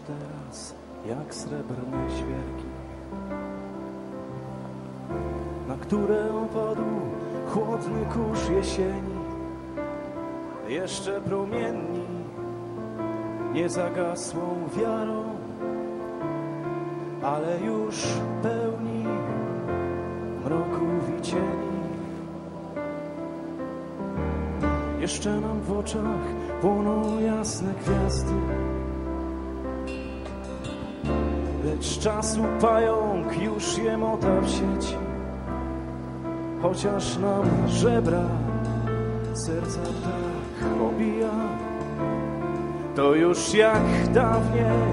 teraz jak srebrne świerki, na które opadł chłodny kurz jesieni. Jeszcze promienni nie zagasłą wiarą, ale już pełni mroków i cieni. Jeszcze nam w oczach płoną jasne gwiazdy, lecz czasu pająk już je mota w sieci. Chociaż nam żebra serca tak obija, to już jak dawniej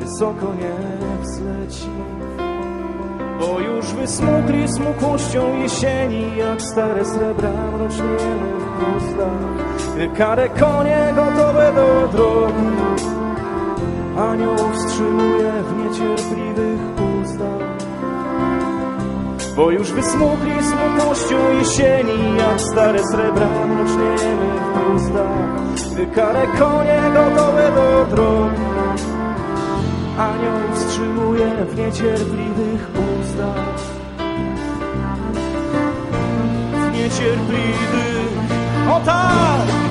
wysoko nie wzleci. Bo już wysmukli smukłością jesieni, jak stare srebra mroczniemy w ustach. Kare konie gotowe do drogi, anioł wstrzymuje w niecierpliwych ustach. Bo już wysmukli smukłością jesieni, jak stare srebra mroczniemy w ustach. Kare konie gotowe do drogi, anioł wstrzymuje w niecierpliwych ustach. W niecierpliwych, o tak,